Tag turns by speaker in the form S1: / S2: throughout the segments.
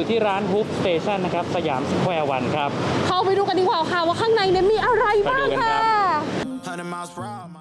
S1: อยู่ที่ร้านฮุ p สเตชันนะครับ สยามสแควร์วันครับ
S2: เข้าไปดูกันดีกว่าค่ะว่าข้างในเนี่ยมีอะไรบ้าง
S1: ไปดูกันครั
S2: ค่ะ
S1: บ
S3: 100 miles per hour.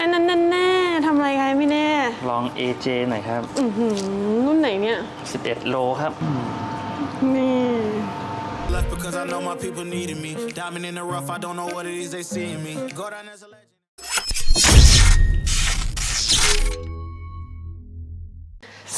S2: อันนั้นแน่ๆทำอะไรกันไม่แน่
S1: ลอง AJ หน่อยครับ
S2: อื้อหือรุ่นไหนเนี่ย
S1: 11 โลครับ
S2: นี่
S3: Left because I know my people needed me. Diamond in the rough, I don't know what it is they see in me. Go down as a legend.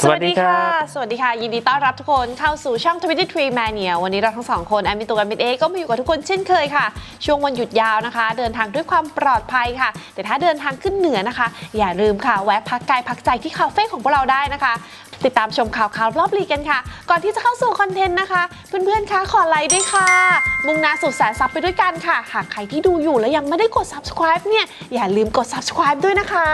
S1: สวัสดีครับ
S4: สวัสดีค่ะ ยินดีต้อนรับทุกคนเข้าสู่ช่อง23 Mania วันนี้เราทั้งสองคนแอมมินตุกันมิดเอก็มาอยู่กับทุกคนเช่นเคยค่ะ ช่วงวันหยุดยาวนะคะ เดินทางด้วยความปลอดภัยค่ะ แต่ถ้าเดินทางขึ้นเหนือนะคะ อย่าลืมค่ะ แวะพักกายพักใจที่คาเฟ่ของพวกเราได้นะคะ ติดตามชมข่าวข่าวรอบลีกกันค่ะ ก่อนที่จะเข้าสู่คอนเทนต์นะคะ เพื่อนๆคะขอไลค์ด้วยค่ะ มุ่งหน้าสู่แสนซับไปด้วยกันค่ะ หากใครที่ดูอยู่แล้วยังไม่ได้กด subscribe เนี่ยอย่าลืมกด subscribe ด้วยนะคะ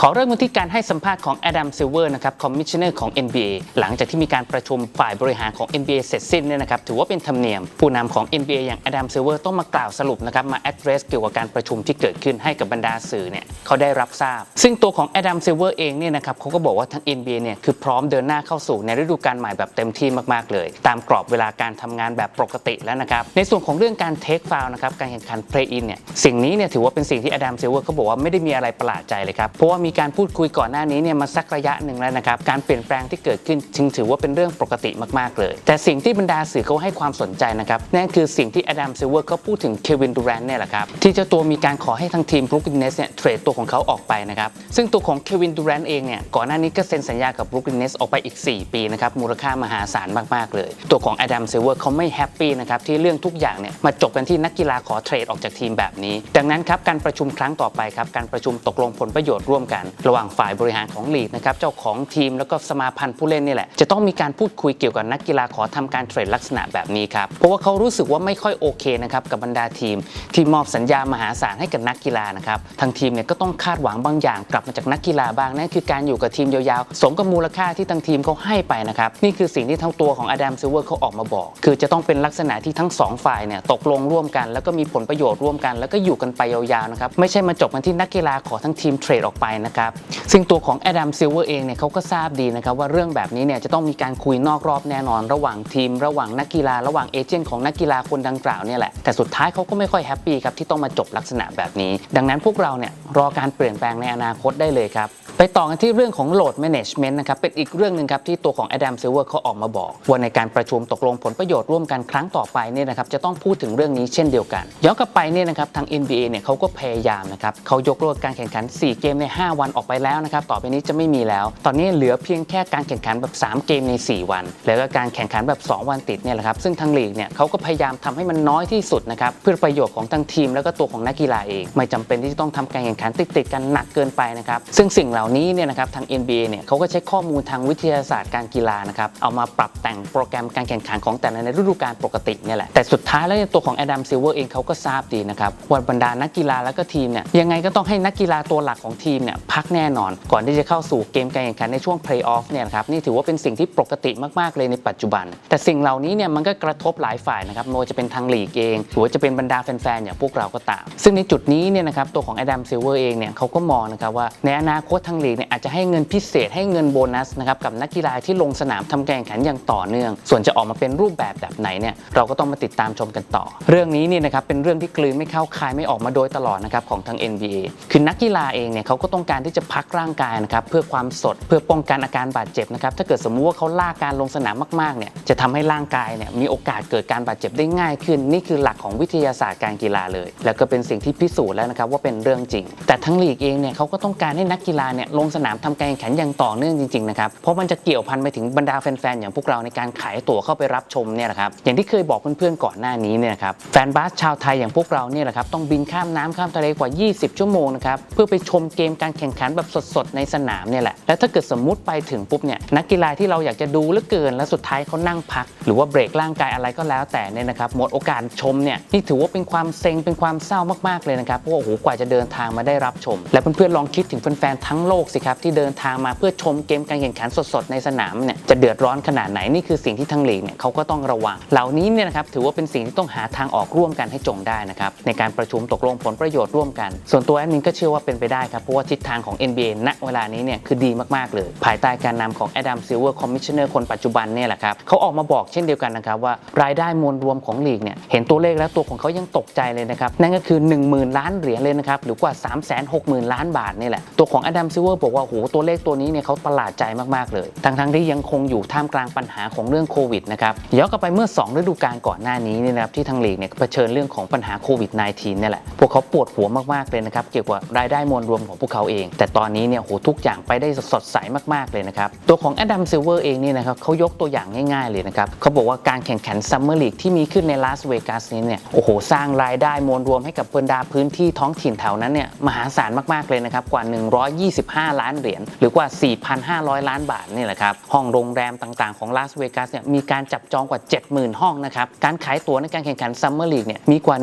S1: ขอเริ่มกันที่การให้สัมภาษณ์ของ Adam Silver นะครับคอมมิชเนอร์ของ NBA หลังจากที่มีการประชุมฝ่ายบริหารของ NBA เสร็จสิ้นเนี่ยนะครับถือว่าเป็นธรรมเนียม ผู้นำของ NBA อย่าง Adam Silver ต้องมากล่าวสรุปนะครับมา address เกี่ยวกับการประชุมที่เกิดขึ้นให้กับบรรดาสื่อเนี่ยเขาได้รับทราบ ซึ่งตัวของ Adam Silver เองเนี่ยนะครับเขาก็บอกว่าทั้ง NBA เนี่ยคือพร้อมเดินหน้าเข้าสู่ในฤดูกาลใหม่แบบเต็มที่มากๆเลย ตามกรอบเวลาการทำงานแบบปกติแล้วนะครับในส่วนของเรื่องการเทคฟาวนะครับการแข่งขัน play in เนี่ยสิ่งนี้เนี่ยถือว่าเป็นสิ่งที่ Adam Silver เขาบอกว่าไม่ได้มีอะไรประหลาดใจเลยครับเพราะว่ามีการพูดคุยก่อนหน้านี้เนี่ยมาสักระยะหนึ่งแล้วนะครับ การเปลี่ยนแปลงที่เกิดขึ้นจึงถือว่าเป็นเรื่องปกติมากๆเลย แต่สิ่งที่บรรดาสื่อเขาให้ความสนใจนะครับนั่นคือสิ่งที่ Adam Silver เขาพูดถึงเควินดูแรนเนี่ยแหละครับที่เจ้าตัวมีการขอให้ทางทีมบรุกลินเนสเนี่ยเทรดตัวของเขาออกไปนะครับซึ่งตัวของเควินดูแรนเองเนี่ยก่อนหน้านี้ก็เซ็นสัญญากับบรุกลินเนสออกไปอีก 4 ปีนะครับมูลค่ามหาศาลมากๆเลย ตัวของ Adam Silver เขาไม่แฮปปี้นะครับที่เรื่องทุกอย่างเนี่ยมาจบกันที่นักกีฬาขอเทรดออกจากทีมแบบนี้ ดังนั้นครับการประชุมครั้งต่อไปครับการประชุมตกลงผลประโยชน์ร่วมกัน ระหว่างฝ่ายบริหารของลีกนะครับเจ้าของทีมแล้วก็สมาพันธ์ผู้เล่นนี่แหละจะต้องมีการพูดคุยเกี่ยวกับนักกีฬาขอทำการเทรดลักษณะแบบนี้ครับเพราะว่าเขารู้สึกว่าไม่ค่อยโอเคนะครับกับบรรดาทีม ที่มอบสัญญามหาศาลให้กับนักกีฬานะครับทางทีมเนี่ยก็ต้องคาดหวังบางอย่างกลับมาจากนักกีฬาบ้างนั่นคือการอยู่กับทีมยาวๆสมกับมูลค่าที่ทางทีมเขาให้ไปนะครับนี่คือสิ่งที่ทั้งตัวของอดัมซิลเวอร์เขาออกมาบอก คือจะต้องเป็นลักษณะที่ทั้งสองฝ่ายเนี่ยตกลงร่วมกัน แล้วก็มีผลประโยชน์ร่วมกัน แล้วก็อยู่กันไปยาวๆนะครับไม่ใช่มาจบกันที่นักกีฬาขอทั้งทีมเทรดออกไปนะครับ ซึ่งตัวของแอดัมซิลเวอร์เองเนี่ยเขาก็ทราบดีนะครับว่าเรื่องแบบนี้เนี่ยจะต้องมีการคุยนอกรอบแน่นอน ระหว่างทีม ระหว่างนักกีฬา ระหว่างเอเจนต์ของนักกีฬาคนดังกล่าวเนี่ยแหละ แต่สุดท้ายเขาก็ไม่ค่อยแฮปปี้ครับที่ต้องมาจบลักษณะแบบนี้ ดังนั้นพวกเราเนี่ยรอการเปลี่ยนแปลงในอนาคตได้เลยครับ ไปต่อกันที่เรื่องของโหลด management นะครับ เป็นอีกเรื่องหนึ่งครับที่ตัวของ Adam Silver เขาออกมาบอก ว่าในการประชุมตกลงผลประโยชน์ร่วมกันครั้งต่อไปเนี่ยนะครับจะต้องพูดถึงเรื่องนี้เช่นเดียวกัน ย้อนกลับไปเนี่ยนะครับทาง NBA เนี่ยเขาก็พยายามนะครับเขายกเลิกการแข่งขัน 4 เกมใน 5 วันออกไปแล้วนะครับต่อไปนี้จะไม่มีแล้ว ตอนนี้เหลือเพียงแค่การแข่งขันแบบ 3 เกมใน 4 วัน แล้วก็การแข่งขันแบบ 2 วันติดเนี่ยแหละครับซึ่งทางลีกเนี่ยเขาก็พยายามทำให้มันน้อยที่สุดนะครับเพื่อประโยชน์ของทั้งทีม แล้วก็ตัวของนักกีฬาเอง ไม่จำเป็นที่จะต้องทำการแข่งขันติดๆกันหนักเกินไปนะครับซึ่งสิ่งเหล่าล่านี้เนี่ยนะครับทาง NBA เนี่ยเขาก็ใช้ข้อมูลทางวิทยาศาสตร์การกีฬานะครับเอามาปรับแต่งโปรแกรมการแข่งขันของแต่ละในฤดูกาลปกติเนี่ยแหละแต่สุดท้ายแล้วตัวของ Adam Silver เองเขาก็ทราบดีนะครับว่าบรรดานักกีฬาแล้วก็ทีมเนี่ยยังไงก็ต้องให้นักกีฬาตัวหลักของทีมเนี่ยพักแน่นอน ก่อนที่จะเข้าสู่เกมการแข่งขันในช่วงเพลย์ออฟเนี่ยครับนี่ถือว่าเป็นสิ่งที่ปกติมากๆเลยในปัจจุบัน แต่สิ่งเหล่านี้เนี่ยมันก็กระทบหลายฝ่ายนะครับไม่ว่าจะเป็นทางลีกเองหรือว่าจะเป็นบรรดาแฟนๆอย่างพวกเราก็ตาม ซึ่งในจุดนี้เนี่ยนะครับตัวของ Adam Silver เองเนี่ยเขาก็มองนะครับว่าในอนาคตทางลีกเนี่ยอาจจะให้เงินพิเศษให้เงินโบนัสนะครับกับนักกีฬาที่ลงสนามทำการแข่งขันอย่างต่อเนื่อง ส่วนจะออกมาเป็นรูปแบบแบบไหนเนี่ยเราก็ต้องมาติดตามชมกันต่อ เรื่องนี้เนี่ยนะครับเป็นเรื่องที่กลืนไม่เข้าคายไม่ออกมาโดยตลอดนะครับของทาง NBA คือนักกีฬาเองเนี่ยเขาก็ต้องการที่จะพักร่างกายนะครับเพื่อความสดเพื่อป้องกันอาการบาดเจ็บนะครับถ้าเกิดสมมุติว่าเขาลากการลงสนามมากๆเนี่ยจะทำให้ร่างกายเนี่ยมีโอกาสเกิดการบาดเจ็บได้ง่ายขึ้น นี่คือหลักของวิทยาศาสตร์การกีฬาเลย แล้วก็เป็นสิ่งที่พิสูจน์แล้วนะครับว่าเป็นเรื่องจริง แต่ทั้งลีกเองเนี่ยเขาก็ต้องการให้นักกีฬาเนี่ยเนี่ยลงสนามทำการแข่งขันอย่างต่อเนื่องจริงๆนะครับเพราะมันจะเกี่ยวพันไปถึงบรรดาแฟนๆอย่างพวกเราในการขายตั๋วเข้าไปรับชมเนี่ยแหละครับอย่างที่เคยบอกเพื่อนๆก่อนหน้านี้เนี่ยนะครับแฟนบาสชาวไทยอย่างพวกเราเนี่ยแหละครับต้องบินข้ามน้ำข้ามทะเลกว่า 20 ชั่วโมงนะครับเพื่อไปชมเกมการแข่งขันแบบสดๆในสนามเนี่ยแหละแล้วถ้าเกิดสมมุติไปถึงปุ๊บเนี่ยนักกีฬาที่เราอยากจะดูเหลือเกิน แล้วสุดท้ายเขานั่งพัก หรือว่าเบรกร่างกายอะไรก็แล้วแต่เนี่ยนะครับหมดโอกาสชมเนี่ยนี่ถือว่าเป็นความเซ็งเป็นความเศร้ามากๆเลยนะครับเพราะว่าโอ้โหกว่าจะเดินทางมาได้รับชม และเพื่อนๆลองคิดถึงแฟนๆทั้งโลโลกสิครับที่เดินทางมาเพื่อชมเกมการแข่งขันสดๆในสนามเนี่ยจะเดือดร้อนขนาดไหนนี่คือสิ่งที่ทางลีกเนี่ยเขาก็ต้องระวัง เหล่านี้เนี่ยนะครับถือว่าเป็นสิ่งที่ต้องหาทางออกร่วมกันให้จงได้นะครับในการประชุมตกลงผลประโยชน์ร่วมกัน ส่วนตัวแอดมินก็เชื่อว่าเป็นไปได้ครับเพราะว่าทิศทางของ NBA ณเวลานี้เนี่ยคือดีมากๆเลย ภายใต้การนำของแอดัมซิลเวอร์คอมมิชเนอร์คนปัจจุบันเนี่ยแหละครับเขาออกมาบอกเช่นเดียวกันนะครับว่ารายได้มวลรวมของลีกเนี่ยเห็นตัวเลขแล้วตัวของเขายังตกใจเลยนะครับนั่นก็คือ 10,000 ล้านเหรียญเลยนะครับหรือกว่า 360,000 ล้านบาทนี่แหละตัวของแอดัมซิเวอร์บอกว่าโอ้โหตัวเลขตัวนี้เนี่ยเขาประหลาดใจมากๆเลย ทั้งๆที่ยังคงอยู่ท่ามกลางปัญหาของเรื่องโควิดนะครับย้อนกลับไปเมื่อ 2 ฤดูกาลก่อนหน้านี้เนี่ยนะครับที่ทางลีกเนี่ยเผชิญเรื่องของปัญหาโควิด -19 เนี่ยแหละพวกเขาปวดหัวมากๆเลยนะครับเกี่ยวกับรายได้มวลรวมของพวกเขาเอง แต่ตอนนี้เนี่ยโหทุกอย่างไปได้สดใสมากๆเลยนะครับตัวของแอดัมซิลเวอร์เองเนี่ยนะครับเขายกตัวอย่างง่ายๆเลยนะครับเขาบอกว่าการแข่งขันซัมเมอร์ลีกที่มีขึ้นในลาสเวกัสนี้เนี่ยโอ้โหสร้างรายได้มวลรวมให้กับบรรดาพื้นที่ท้องถิ่นแถวนั้นเนี่ยมหาศาลมากๆเลยนะครับกว่า 125ล้านเหรียญหรือกว่า 4,500 ล้านบาทนี่แหละครับห้องโรงแรมต่างๆของลาสเวกัสเนี่ยมีการจับจองกว่า 70,000 ห้องนะครับการขายตั๋วในการแข่งขันซัมเมอร์ลีกเนี่ยมีกว่า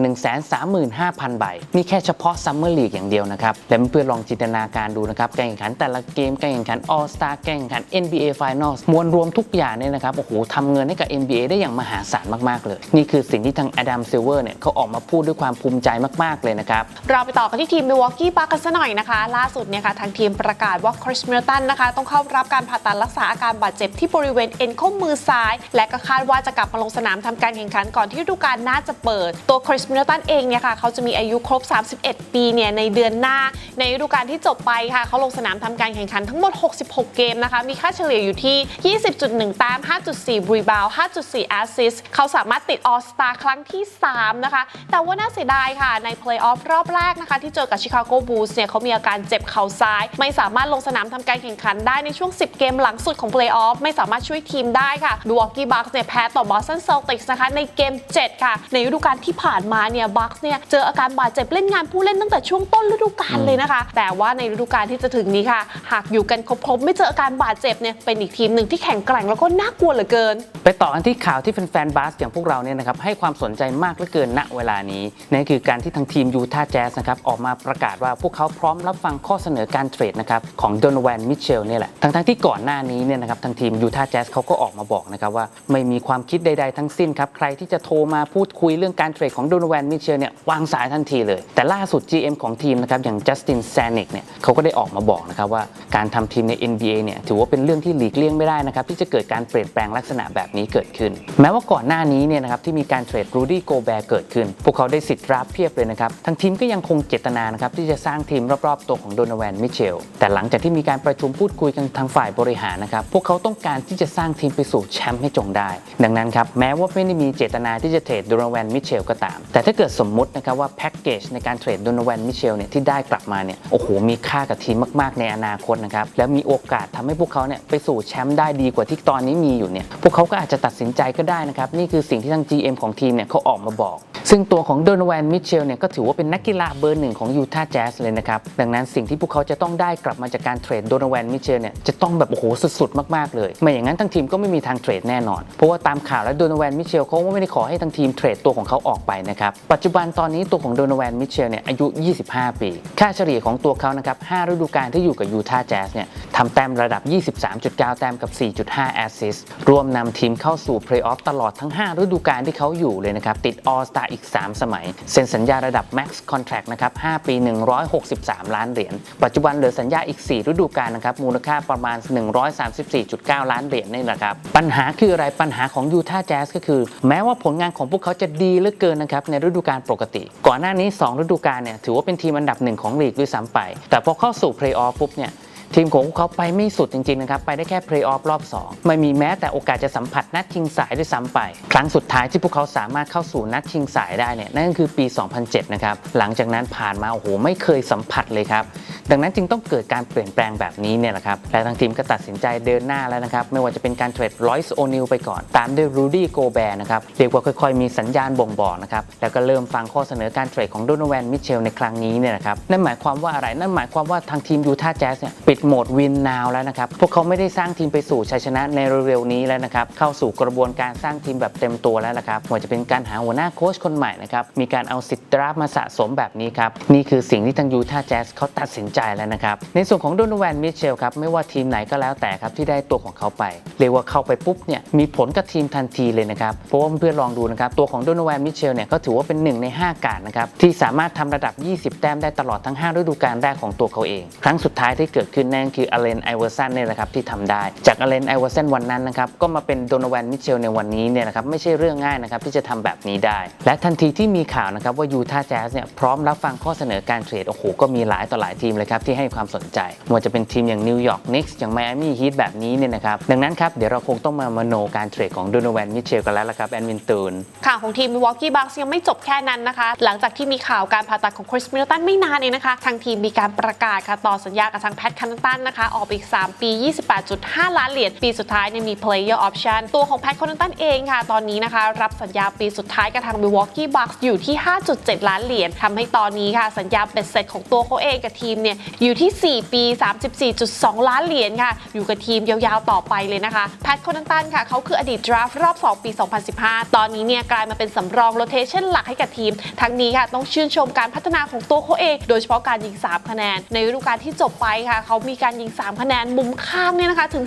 S1: 135,000 ใบนี่แค่เฉพาะซัมเมอร์ลีกอย่างเดียวนะครับและเพื่อนลองจินตนาการดูนะครับการแข่งขันแต่ละเกมการแข่งขัน All Star การแข่งขัน NBA Finals มวลรวมทุกอย่างเนี่ยนะครับโอ้โหทำเงินให้กับ NBA ได้อย่างมหาศาลมากๆเลย นี่คือสิ่งที่ทางอดัมซิลเวอร์เนี่ยเขาออกมาพูดด้วยความภูมิใจมากๆเลยนะครับ
S4: เราไปต่อกันที่ทีม Milwaukee Bucks กันซะหน่อยนะคะ ล่าสุดเนี่ยค่ะทางทีมประกาศว่าคริสเมลตันนะคะ ต้องเข้ารับการผ่าตัดรักษาอาการบาดเจ็บที่บริเวณเอ็นข้อมือซ้าย และก็คาดว่าจะกลับมาลงสนามทำการแข่งขันก่อนที่ฤดูกาลน่าจะเปิด ตัวคริสเมลตันเองเนี่ยค่ะเขาจะมีอายุครบ 31 ปีเนี่ยในเดือนหน้า ในฤดูกาลที่จบไปค่ะเขาลงสนามทำการแข่งขันทั้งหมด 66 เกมนะคะมีค่าเฉลี่ยอยู่ที่ 20.1 แต้ม 5.4 รีบาว 5.4 แอสซิสเขาสามารถติดออสตาครั้งที่ 3 นะคะ แต่ว่าน่าเสียดายค่ะในเพลย์ออฟรอบแรกนะคะที่เจอกับชิคาโกบูลส์เนี่ยเขามีอาการเจ็บเข่าซ้ายไม่สามารถลงสนามทำการแข่งขันได้ในช่วง 10 เกมหลังสุดของเพลย์ออฟไม่สามารถช่วยทีมได้ค่ะดูวอกกี้บัคเนี่ยแพ้ต่อบอสตันเซลติกส์นะคะในเกม 7 ค่ะ ในฤดูกาลที่ผ่านมาเนี่ยบัคเนี่ยเจออาการบาดเจ็บเล่นงานผู้เล่นตั้งแต่ช่วงต้นฤดูกาลเลยนะคะ แต่ว่าในฤดูกาลที่จะถึงนี้ค่ะ หากอยู่กันครบๆไม่เจออาการบาดเจ็บเนี่ยเป็นอีกทีมหนึ่งที่แข็งแกร่งแล้วก็น่ากลัวเหลือเกิน
S1: ไปต่อกันที่ข่าวที่แฟนๆบาสอย่างพวกเราเนี่ยนะครับให้ความสนใจมากเหลือเกินณเวลานี้นั่นคือการที่ทางทีมยูทาห์แจ๊สนะครับออกมาประกาศว่าพวกเขาพร้อมรับฟังข้อเสนอการเทรดนะครับของโดนแวนมิเชลเนี่ยแหละทั้งๆที่ก่อนหน้านี้เนี่ยนะครับทางทีมยูทาห์แจ๊สเขาก็ออกมาบอกนะครับว่าไม่มีความคิดใดๆทั้งสิ้นครับใครที่จะโทรมาพูดคุยเรื่องการเทรดของโดนแวนมิเชลเนี่ยวางสายทันทีเลย แต่ล่าสุด GM ของทีมนะครับอย่างจัสตินแซนิกเนี่ยเขาก็ได้ออกมาบอกนะครับว่าการทำทีมใน NBA เนี่ยถือว่าเป็นเรื่องที่หลีกเลี่ยงไม่ได้นะครับที่จะเกิดการเปลี่ยนแปลงลักษณะแบบนี้เกิดขึ้น แม้ว่าก่อนหน้านี้เนี่ยนะครับที่มีการเทรดรูดี้โกแบร์เกิดขึ้น พวกเขาได้สิทธิ์รับเพียบเลยนะครับทางทีมก็ยังคงเจตนานะครับที่จะสร้างทีมรอบๆตัวของโดนแวนมิเชลแต่หลังจากที่มีการประชุมพูดคุยกันทางฝ่ายบริหารนะครับ พวกเขาต้องการที่จะสร้างทีมไปสู่แชมป์ให้จงได้ ดังนั้นครับ แม้ว่าไม่ได้มีเจตนาที่จะเทรดโดนแวนมิเชลก็ตาม แต่ถ้าเกิดสมมุตินะครับว่าแพ็กเกจในการเทรดโดนแวนมิเชลเนี่ยที่ได้กลับมาเนี่ยโอ้โหมีค่ากับทีมมาก ๆ ในอนาคตนะครับแล้วมีโอกาสทำให้พวกเขาเนี่ยไปสู่แชมป์ได้ดีกว่าที่ตอนนี้มีอยู่เนี่ยพวกเขาก็อาจจะตัดสินใจก็ได้นะครับนี่คือสิ่งที่ทาง GM ของทีมเนี่ยเขาออกมาบอก ซึ่งตัวของโดนแวนมิเชลเนี่ยก็ถือว่าเป็นนักกีฬาเบอร์หนึ่งของยูทาห์แจ๊สเลยนะครับ ดังนั้นสิ่งที่พวกเขาจะต้องได้กลับมาจากการเทรดโดนแวนมิเชลเนี่ยจะต้องแบบโอ้โหสุดๆ มากๆ เลย ไม่อย่างนั้นทางทีมก็ไม่มีทางเทรดแน่นอน เพราะว่าตามข่าวแล้วโดนแวนมิเชลเขาก็ไม่ได้ขอให้ทางทีมเทรดตัวของเขาออกไปนะครับ ปัจจุบันตอนนี้ตัวของโดนแวนมิเชลเนี่ยอายุ 25 ปี ค่าเฉลี่ยของตัวเขานะครับ5ฤดูกาลที่อยู่กับยูทาห์แจ๊สเนี่ยทำแต้มระดับ 23.9 แต้มกับ 4.5 แอสซิสต์รวมนำทีมเข้าสู่เพลย์ออฟตลอดทั้ง 5 ฤดูกาลที่เขาอยู่เลยนะครับติดออสตาอีก3 สมัย เซ็นสัญญาระดับ Max Contract นะครับ 5 ปี 163 ล้านเหรียญ ปัจจุบันเหลือสัญญาอีก 4 ฤดูกาลนะครับ มูลค่าประมาณ 134.9 ล้านเหรียญนี่แหละครับ ปัญหาคืออะไร ปัญหาของยูทาห์แจ๊สก็คือ แม้ว่าผลงานของพวกเขาจะดีเหลือเกินนะครับ ในฤดูกาลปกติ ก่อนหน้านี้ 2 ฤดูกาลเนี่ย ถือว่าเป็นทีมอันดับหนึ่งของลีกด้วยซ้ำไป แต่พอเข้าสู่เพลย์ออฟปุ๊บเนี่ย ทีมของพวกเขาไปไม่สุดจริงๆนะครับ ไปได้แค่เพลย์ออฟรอบ 2 ไม่มีแม้แต่โอกาสจะสัมผัสนัดชิงสายด้วยซ้ำไป ครั้งสุดท้ายที่พวกเขาสามารถเข้าสู่นัดชิงสายได้เนี่ยนั่นก็คือปี 2007 นะครับ หลังจากนั้นผ่านมาโอ้โหไม่เคยสัมผัสเลยครับ ดังนั้นจึงต้องเกิดการเปลี่ยนแปลงแบบนี้เนี่ยแหละครับและทางทีมก็ตัดสินใจเดินหน้าแล้วนะครับ ไม่ว่าจะเป็นการเทรดลอยส์โอนิลไปก่อน ตามด้วยรูดี้โกแบร์นะครับเรียกว่าค่อยๆ มีสัญญาณบ่งบอกนะครับแล้วก็เริ่มฟังข้อเสนอการเทรดของโดนแวนมิเชลในครั้งนี้เนี่ยนะครับนั่นหมายความว่าอะไรนั่นหมายความว่าทางทีมยูทาห์แจ๊สเนี่ยปิดโหมดวินนาวแล้วนะครับ พวกเขาไม่ได้สร้างทีมไปสู่ชัยชนะในเร็วๆนี้แล้วนะครับ เข้าสู่กระบวนการสร้างทีมแบบเต็มตัวแล้วนะครับไม่ว่าจะเป็นการหาหัวหน้าโค้ชคนใหม่นะครับ มีการเอาสิทธิ์ดราฟมาสะสมแบบนี้ครับ นี่คือสิ่งที่ทางยูทาห์แจ๊สเขาตัดสินใจแล้วนะครับ ในส่วนของโดนแวนมิเชลครับ ไม่ว่าทีมไหนก็แล้วแต่ครับที่ได้ตัวของเขาไป เรียกว่าเข้าไปปุ๊บเนี่ยมีผลกับทีมทันทีเลยนะครับ เพราะว่าเพื่อนลองดูนะครับตัวของโดนแวนมิเชลเนี่ยก็ถือว่าเป็นหนึ่งใน5 การนะครับที่สามารถทำระดับ 20 แต้มได้ตลอดทั้ง 5 ฤดูกาลแรกของตัวเขาเอง ครั้งสุดท้ายที่เกิดขึ้นนั่นคืออเลนไอเวอร์สันเนี่ยแหละครับที่ทำได้ จากอเลนไอเวอร์สันวันนั้นนะครับก็มาเป็นโดนแวนมิเชลในวันนี้เนี่ยนะครับไม่ใช่เรื่องง่ายนะครับที่จะทำแบบนี้ได้ และทันทีที่มีข่าวนะครับว่ายูทาห์แจ๊สเนี่ยพร้อมรับฟังข้อเสนอการเทรดโอ้โหก็มีหลายต่อหลายทีมเลยครับที่ให้ความสนใจไม่ว่าจะเป็นทีมอย่างนิวยอร์กนิกส์อย่างไมอามี่ฮีทแบบนี้เนี่ยนะครับดังนั้นครับเดี๋ยวเราคงต้องมามโนการเทรดของโดนแวนมิเชลกันแล้วละครับแอนวินตูน
S4: ข่าวของทีม Milwaukee Bucks ยังไม่จบแค่นั้นนะคะ หลังจากที่มีข่าวการผ่าตัดของคริสมิลตันไม่นานเองนะคะทางทีมมีการประกาศค่ะต่อสัญญากับทางแพทคันตันนะคะ ออกไปอีก 3 ปี 28.5 ล้านเหรียญ ปีสุดท้ายเนี่ยมี player option ตัวของแพทคันตันเองค่ะ ตอนนี้นะคะ รับสัญญาปีสุดท้ายกับทาง Milwaukee Bucks อยู่ที่ 5.7 ล้านเหรียญทำให้ตอนนี้ค่ะ สัญญาเบ็ดเสร็จของตัวเขาเองกับทีมเนี่ยอยู่ที่ 4 ปี 34.2 ล้านเหรียญค่ะ อยู่กับทีมยาวๆต่อไปเลยนะคะ แพทคอนตันค่ะเขาคืออดีตดราฟต์รอบ 2 ปี 2015 ตอนนี้เนี่ยกลายมาเป็นสำรองโรเทชันหลักให้กับทีม ทั้งนี้ค่ะต้องชื่นชมการพัฒนาของตัวเขาเอง โดยเฉพาะการยิง 3 คะแนน ในฤดูกาลที่จบไปค่ะเขามีการยิง 3 คะแนนมุมข้างเนี่ยนะคะถึง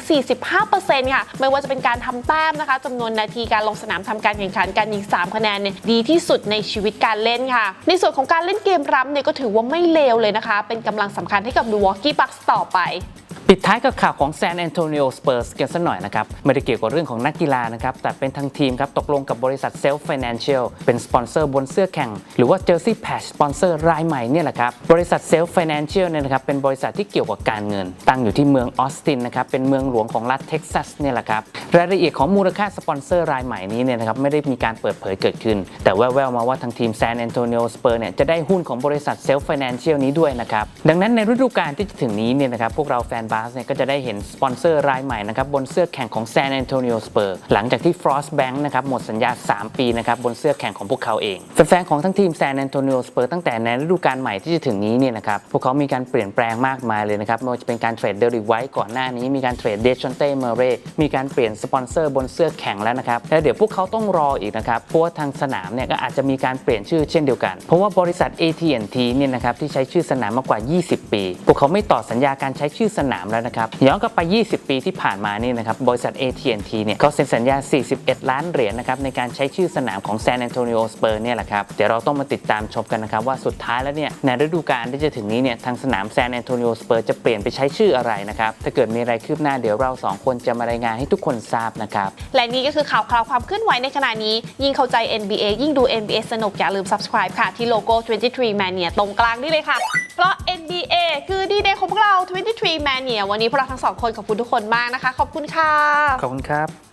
S4: 45%ค่ะไม่ว่าจะเป็นการทำแต้มนะคะจำนวนนาทีการลงสนามทำการแข่งขันการยิง 3 คะแนนเนี่ยดีที่สุดในชีวิตการเล่นค่ะ ในส่วนของการเล่นเกมรับเนี่ยก็ถือว่าไม่เลวเลยนะคะ เป็นกำลังสำคัญให้กับดูวอกกี้บักต่อไป
S1: ปิดท้ายกับข่าวของ San Antonio Spurs กันสักหน่อยนะครับ ไม่ได้เกี่ยวกับเรื่องของนักกีฬานะครับ แต่เป็นทางทีมครับ ตกลงกับบริษัท Self Financial เป็นสปอนเซอร์บนเสื้อแข่ง หรือว่า Jersey Patch สปอนเซอร์รายใหม่เนี่ยแหละครับ บริษัท Self Financial เนี่ยนะครับเป็นบริษัทที่เกี่ยวกับการเงิน ตั้งอยู่ที่เมืองออสตินนะครับเป็นเมืองหลวงของรัฐเท็กซัสเนี่ยแหละครับรายละเอียดของมูลค่าสปอนเซอร์รายใหม่นี้เนี่ยนะครับไม่ได้มีการเปิดเผยเกิดขึ้น แต่แว่วๆมาว่าทางทีม San Antonio Spurs เนี่ยจะได้หุ้นของบริษัท Self Financial นี้ด้วยนะครับดังนั้นในฤดูกาลที่จะถึงนี้เนี่ยนะครับพวกเราแฟนบาสเนี่ยก็จะได้เห็นสปอนเซอร์รายใหม่นะครับบนเสื้อแข่งของ San Antonio Spurs หลังจากที่ Frost Bank นะครับหมดสัญญา 3 ปีนะครับบนเสื้อแข่งของพวกเขาเอง แฟนๆของทั้งทีม San Antonio Spurs ตั้งแต่ในฤดูกาลใหม่ที่จะถึงนี้เนี่ยนะครับพวกเขามีการเปลี่ยนแปลงมากมายเลยนะครับไม่ว่าจะเป็นการเทรดเดริไวท์ก่อนหน้านี้มีการเทรดเดชอนเต้เมเรมีการเปลี่ยนสปอนเซอร์บนเสื้อแข่งแล้วนะครับและเดี๋ยวพวกเขาต้องรออีกนะครับเพราะว่าทางสนามเนี่ยก็อาจจะมีการเปลี่ยนชื่อเช่นเดียวกัน เพราะว่าบริษัท AT&T เนี่ยนะครับที่ใช้ชื่อสนามมากกว่า 20 ปี พวกเขาไม่ต่อสัญญาการใช้ชื่อสนามแล้วนะครับ ย้อนกลับไป 20 ปีที่ผ่านมานี่นะครับ บริษัท AT&T เนี่ยเขาเซ็นสัญญา 41 ล้านเหรียญนะครับในการใช้ชื่อสนามของ San Antonio Spurs เนี่ยแหละครับ เดี๋ยวเราต้องมาติดตามชมกันนะครับ ว่าสุดท้ายแล้วเนี่ยในฤดูกาลที่จะถึงนี้เนี่ยทางสนาม San Antonio Spurs จะเปลี่ยนไปใช้ชื่ออะไรนะครับ ถ้าเกิดมีอะไรคืบหน้าเดี๋ยวเราสองคนจะมารายงานให้ทุกคนทราบนะครับ
S4: และนี่ก็คือข่าวคราวความเคลื่อนไหวในขณะนี้ ยิ่งเข้าใจ NBA ยิ่งดู NBA สนุกอย่าลืม subscribe ค่ะที่โลโก้ 23 Mania ตรงกลางนี่เลยค่ะ ก็ NBA คือดีเดย์ของพวกเรา 23 Mania วันนี้พวกเราทั้งสองคนขอบคุณทุกคนมากนะคะ ขอบคุณค่ะ
S1: ขอบคุณครับ